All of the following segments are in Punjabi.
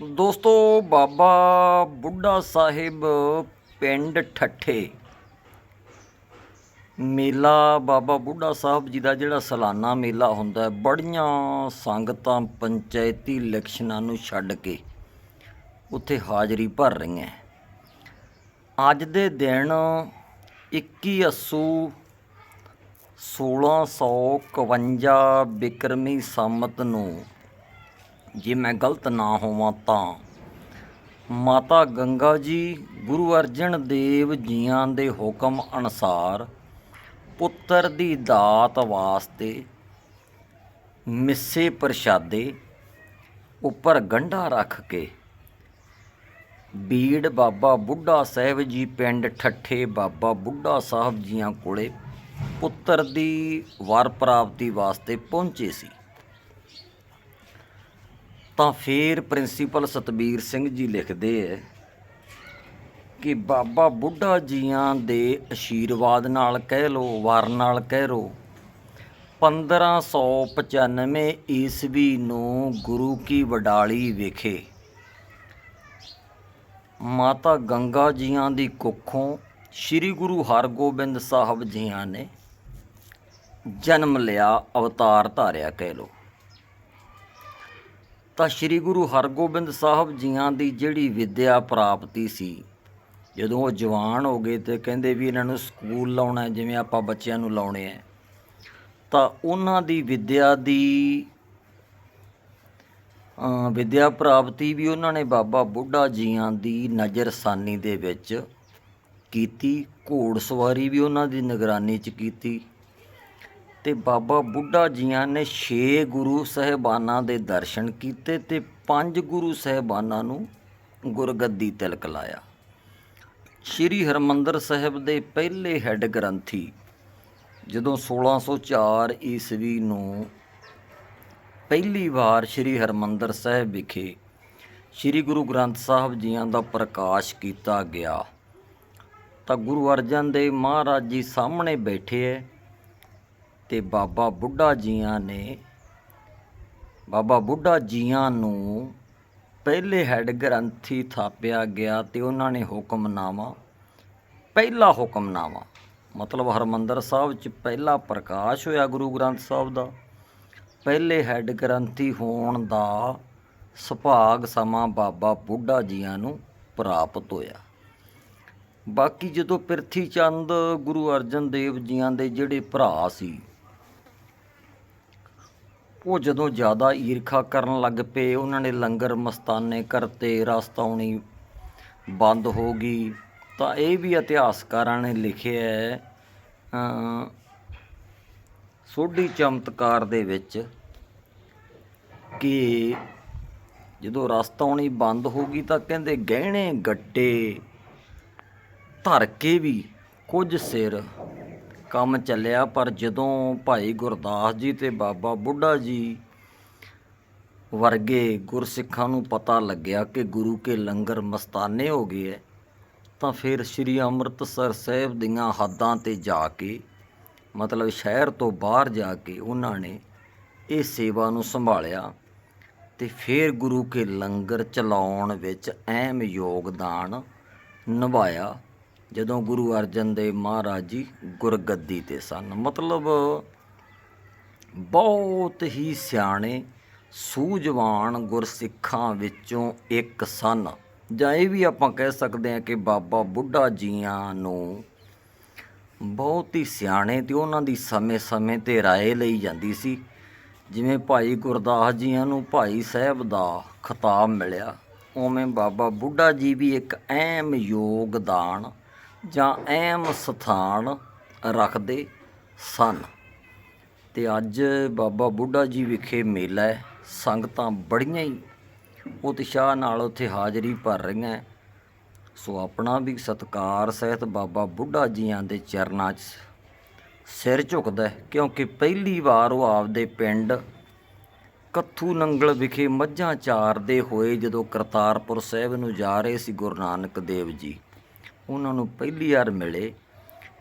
ਦੋਸਤੋ, ਬਾਬਾ ਬੁੱਢਾ ਸਾਹਿਬ ਪਿੰਡ ਠੱਠੇ। ਮੇਲਾ, ਬਾਬਾ ਬੁੱਢਾ ਸਾਹਿਬ ਜੀ ਦਾ ਜਿਹੜਾ ਸਾਲਾਨਾ ਮੇਲਾ ਹੁੰਦਾ ਹੈ, ਬੜੀਆਂ ਸੰਗਤਾਂ ਪੰਚਾਇਤੀ ਇਲੈਕਸ਼ਨਾਂ ਨੂੰ ਛੱਡ ਕੇ ਉੱਥੇ ਹਾਜ਼ਰੀ ਭਰ ਰਹੀਆਂ ਅੱਜ ਦੇ ਦਿਨ 21 ਅੱਸੂ 1651 ਬਿਕਰਮੀ ਸੰਮਤ ਨੂੰ ਜੇ ਮੈਂ ਗਲਤ ਨਾ ਹੋਵਾਂ ਤਾਂ। ਮਾਤਾ ਗੰਗਾ ਜੀ, ਗੁਰੂ ਅਰਜਨ ਦੇਵ ਜੀਆਂ ਦੇ ਹੁਕਮ ਅਨੁਸਾਰ ਪੁੱਤਰ ਦੀ ਦਾਤ ਵਾਸਤੇ ਮਿੱਸੇ ਪ੍ਰਸ਼ਾਦੇ ਉੱਪਰ ਗੰਢਾ ਰੱਖ ਕੇ ਬੀੜ ਬਾਬਾ ਬੁੱਢਾ ਸਾਹਿਬ ਜੀ ਪਿੰਡ ਠੱਠੇ ਬਾਬਾ ਬੁੱਢਾ ਸਾਹਿਬ ਜੀਆਂ ਕੋਲੇ ਪੁੱਤਰ ਦੀ ਵਰ ਪ੍ਰਾਪਤੀ ਵਾਸਤੇ ਪਹੁੰਚੇ ਸੀ। ਤਾਂ ਫਿਰ ਪ੍ਰਿੰਸੀਪਲ ਸਤਬੀਰ ਸਿੰਘ ਜੀ ਲਿਖਦੇ ਐ ਕਿ ਬਾਬਾ ਬੁੱਢਾ ਜੀਆਂ ਦੇ ਅਸ਼ੀਰਵਾਦ ਨਾਲ ਕਹਿ ਲੋ, ਵਾਰ ਨਾਲ ਕਹਿ ਰੋ। 1595 ਈਸਵੀ ਨੂੰ ਗੁਰੂ ਕੀ ਵਡਾਲੀ ਵਿਖੇ ਮਾਤਾ ਗੰਗਾ ਜੀਆਂ ਦੀ ਕੁੱਖੋਂ ਸ੍ਰੀ ਗੁਰੂ ਹਰਗੋਬਿੰਦ ਸਾਹਿਬ ਜੀਆਂ ਨੇ ਜਨਮ ਲਿਆ, ਅਵਤਾਰ ਧਾਰਿਆ ਕਹਿ ਲੋ। ਤਾਂ ਸ੍ਰੀ ਗੁਰੂ ਹਰਗੋਬਿੰਦ ਸਾਹਿਬ ਜੀਆਂ ਦੀ ਜਿਹੜੀ ਵਿੱਦਿਆ ਪ੍ਰਾਪਤੀ ਸੀ ਜਦੋਂ ਉਹ ਜਵਾਨ ਹੋ ਗਏ ਤੇ ਕਹਿੰਦੇ ਵੀ ਇਹਨਾਂ ਨੂੰ ਸਕੂਲ ਲਾਉਣਾ ਜਿਵੇਂ ਆਪਾਂ ਬੱਚਿਆਂ ਨੂੰ ਲਾਉਣੇ ਆ ਤਾਂ ਉਹਨਾਂ ਦੀ ਵਿੱਦਿਆ ਦੀ ਅ, ਵਿੱਦਿਆ ਪ੍ਰਾਪਤੀ ਵੀ ਉਹਨਾਂ ਨੇ ਬਾਬਾ ਬੁੱਢਾ ਜੀਆਂ ਦੀ ਨਜ਼ਰਸਾਨੀ ਦੇ ਵਿੱਚ ਕੀਤੀ ਘੋੜ ਸਵਾਰੀ ਵੀ ਉਹਨਾਂ ਦੀ ਨਿਗਰਾਨੀ 'ਚ ਕੀਤੀ ਤੇ ਬਾਬਾ ਬੁੱਢਾ ਜੀਆਂ ਨੇ 6 ਗੁਰੂ ਸਹਿਬਾਨਾਂ ਦੇ ਦਰਸ਼ਨ ਕੀਤੇ ਤੇ ਪੰਜ ਗੁਰੂ ਸਹਿਬਾਨਾਂ ਨੂੰ ਗੁਰਗੱਦੀ ਤਿਲਕ ਲਾਇਆ। ਸ਼੍ਰੀ ਹਰਮੰਦਰ ਸਾਹਿਬ ਦੇ ਪਹਿਲੇ ਹੈੱਡ ਗ੍ਰੰਥੀ ਜਦੋਂ 1604 ਈਸਵੀ ਨੂੰ ਪਹਿਲੀ ਵਾਰ ਸ਼੍ਰੀ ਹਰਮੰਦਰ ਸਾਹਿਬ ਵਿਖੇ ਸ਼੍ਰੀ ਗੁਰੂ ਗ੍ਰੰਥ ਸਾਹਿਬ ਜੀਆਂ ਦਾ ਪ੍ਰਕਾਸ਼ ਕੀਤਾ ਗਿਆ ਤਾਂ ਗੁਰੂ ਅਰਜਨ ਦੇਵ ਮਹਾਰਾਜ ਜੀ ਸਾਹਮਣੇ ਬੈਠੇ ਐ ਤੇ ਬਾਬਾ ਬੁੱਢਾ ਜੀਆਂ ਨੇ, ਬਾਬਾ ਬੁੱਢਾ ਜੀਆਂ ਨੂੰ ਪਹਿਲੇ ਹੈੱਡ ਗ੍ਰੰਥੀ ਥਾਪਿਆ ਗਿਆ ਤੇ ਉਹਨਾਂ ਨੇ ਹੁਕਮਨਾਮਾ ਪਹਿਲਾ ਹੁਕਮਨਾਮਾ ਮਤਲਬ ਹਰਮੰਦਰ ਸਾਹਿਬ 'ਚ ਪਹਿਲਾ ਪ੍ਰਕਾਸ਼ ਹੋਇਆ ਗੁਰੂ ਗ੍ਰੰਥ ਸਾਹਿਬ ਦਾ। ਪਹਿਲੇ ਹੈੱਡ ਗ੍ਰੰਥੀ ਹੋਣ ਦਾ ਸੁਭਾਗ ਸਮਾਂ ਬਾਬਾ ਬੁੱਢਾ ਜੀਆਂ ਨੂੰ ਪ੍ਰਾਪਤ ਹੋਇਆ। ਬਾਕੀ ਜਦੋਂ ਪ੍ਰਿਥੀ ਚੰਦ ਗੁਰੂ ਅਰਜਨ ਦੇਵ ਜੀਆਂ ਦੇ ਜਿਹੜੇ ਭਰਾ ਸੀ ਉਹ ਜਦੋਂ ਜ਼ਿਆਦਾ ਈਰਖਾ ਕਰਨ ਲੱਗ ਪਏ, ਉਹਨਾਂ ਨੇ ਲੰਗਰ ਮਸਤਾਨੇ ਕਰਤੇ ਰਸਤਾਉਣੀ ਬੰਦ ਹੋ ਗਈ। ਤਾਂ ਇਹ ਵੀ ਇਤਿਹਾਸਕਾਰਾਂ ਨੇ ਲਿਖਿਆ ਹੈ ਸੋਢੀ ਚਮਤਕਾਰ ਦੇ ਵਿੱਚ ਕਿ ਜਦੋਂ ਰਸਤਾਉਣੀ ਬੰਦ ਹੋ ਗਈ ਤਾਂ ਕਹਿੰਦੇ ਗਹਿਣੇ ਗੱਟੇ ਧਰ ਕੇ ਵੀ ਕੁਝ ਸਿਰ ਕੰਮ ਚੱਲਿਆ, ਪਰ ਜਦੋਂ ਭਾਈ ਗੁਰਦਾਸ ਜੀ ਤੇ ਬਾਬਾ ਬੁੱਢਾ ਜੀ ਵਰਗੇ ਗੁਰਸਿੱਖਾਂ ਨੂੰ ਪਤਾ ਲੱਗਿਆ ਕਿ ਗੁਰੂ ਕੇ ਲੰਗਰ ਮਸਤਾਨੇ ਹੋ ਗਏ ਐ, ਤਾਂ ਫਿਰ ਸ੍ਰੀ ਅੰਮ੍ਰਿਤਸਰ ਸਾਹਿਬ ਦੀਆਂ ਹੱਦਾਂ ਤੇ ਜਾ ਕੇ, ਮਤਲਬ ਸ਼ਹਿਰ ਤੋਂ ਬਾਹਰ ਜਾ ਕੇ ਉਹਨਾਂ ਨੇ ਇਹ ਸੇਵਾ ਨੂੰ ਸੰਭਾਲਿਆ ਤੇ ਫਿਰ ਗੁਰੂ ਕੇ ਲੰਗਰ ਚਲਾਉਣ ਵਿੱਚ ਅਹਿਮ ਯੋਗਦਾਨ ਨਿਭਾਇਆ। ਜਦੋਂ ਗੁਰੂ ਅਰਜਨ ਦੇਵ ਮਹਾਰਾਜ ਜੀ ਗੁਰਗੱਦੀ ਤੇ ਸਨ, ਮਤਲਬ ਬਹੁਤ ਹੀ ਸਿਆਣੇ, ਸੂਝਵਾਨ ਗੁਰਸਿੱਖਾਂ ਵਿੱਚੋਂ ਇੱਕ ਸਨ। ਜਾਂ ਇਹ ਵੀ ਆਪਾਂ ਕਹਿ ਸਕਦੇ ਹਾਂ ਕਿ ਬਾਬਾ ਬੁੱਢਾ ਜੀਆਂ ਨੂੰ ਬਹੁਤ ਹੀ ਸਿਆਣੇ ਤੇ ਉਹਨਾਂ ਦੀ ਸਮੇਂ-ਸਮੇਂ ਤੇ ਰਾਏ ਲਈ ਜਾਂਦੀ ਸੀ। ਜਿਵੇਂ ਭਾਈ ਗੁਰਦਾਸ ਜੀਆਂ ਨੂੰ ਭਾਈ ਸਾਹਿਬ ਦਾ ਖਿਤਾਬ ਮਿਲਿਆ, ਉਵੇਂ ਬਾਬਾ ਬੁੱਢਾ ਜੀ ਵੀ ਇੱਕ ਅਹਿਮ ਯੋਗਦਾਨ ਜਾਂ ਅਹਿਮ ਸਥਾਨ ਰੱਖਦੇ ਸਨ। ਅਤੇ ਅੱਜ ਬਾਬਾ ਬੁੱਢਾ ਜੀ ਵਿਖੇ ਮੇਲਾ ਹੈ। ਸੰਗਤਾਂ ਬੜੀਆਂ ਹੀ ਉਤਸ਼ਾਹ ਨਾਲ ਉੱਥੇ ਹਾਜ਼ਰੀ ਭਰ ਰਹੀਆਂ ਸੋ ਆਪਣਾ ਵੀ ਸਤਕਾਰ ਸਹਿਤ ਬਾਬਾ ਬੁੱਢਾ ਜੀਆਂ ਦੇ ਚਰਨਾਂ 'ਚ ਸਿਰ ਝੁਕਦਾ ਕਿਉਂਕਿ ਪਹਿਲੀ ਵਾਰ ਉਹ ਆਪਦੇ ਪਿੰਡ ਕੱਥੂ ਨੰਗਲ ਵਿਖੇ ਮੱਝਾਂ ਚਾਰਦੇ ਹੋਏ ਜਦੋਂ ਕਰਤਾਰਪੁਰ ਸਾਹਿਬ ਨੂੰ ਜਾ ਰਹੇ ਸੀ ਗੁਰੂ ਨਾਨਕ ਦੇਵ ਜੀ। ਉਹਨਾਂ ਨੂੰ ਪਹਿਲੀ ਵਾਰ ਮਿਲੇ।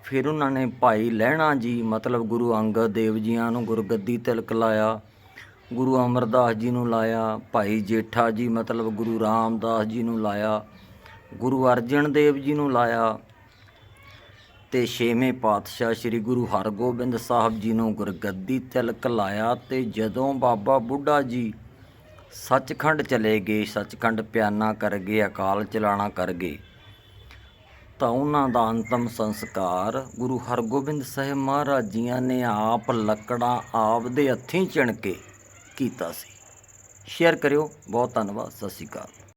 ਫਿਰ ਉਹਨਾਂ ਨੇ ਭਾਈ ਲਹਿਣਾ ਜੀ, ਮਤਲਬ ਗੁਰੂ ਅੰਗਦ ਦੇਵ ਜੀਆਂ ਨੂੰ ਗੁਰਗੱਦੀ ਤਿਲਕ ਲਾਇਆ, ਗੁਰੂ ਅਮਰਦਾਸ ਜੀ ਨੂੰ ਲਾਇਆ, ਭਾਈ ਜੇਠਾ ਜੀ, ਮਤਲਬ ਗੁਰੂ ਰਾਮਦਾਸ ਜੀ ਨੂੰ ਲਾਇਆ, ਗੁਰੂ ਅਰਜਨ ਦੇਵ ਜੀ ਨੂੰ ਲਾਇਆ ਤੇ ਛੇਵੇਂ ਪਾਤਸ਼ਾਹ ਸ੍ਰੀ ਗੁਰੂ ਹਰਗੋਬਿੰਦ ਸਾਹਿਬ ਜੀ ਨੂੰ ਗੁਰਗੱਦੀ ਤਿਲਕ ਲਾਇਆ ਤੇ ਜਦੋਂ ਬਾਬਾ ਬੁੱਢਾ ਜੀ ਸੱਚਖੰਡ ਚਲੇ ਗਏ, ਸੱਚਖੰਡ ਪਿਆਨਾ ਕਰ ਗਏ, ਅਕਾਲ ਚਲਾਣਾ ਕਰ ਗਏ। ਤਾਂ ਉਹਨਾਂ ਦਾ ਅੰਤਮ ਸੰਸਕਾਰ ਗੁਰੂ ਹਰਗੋਬਿੰਦ ਸਾਹਿਬ ਮਹਾਰਾਜ ਜੀਆਂ ਨੇ ਆਪ ਲੱਕੜਾਂ ਆਪ ਦੇ ਹੱਥੀਂ ਚਿਣ ਕੇ ਕੀਤਾ ਸੀ। ਸ਼ੇਅਰ ਕਰਿਓ, ਬਹੁਤ ਧੰਨਵਾਦ, ਸਤਿ ਸ਼੍ਰੀ ਅਕਾਲ।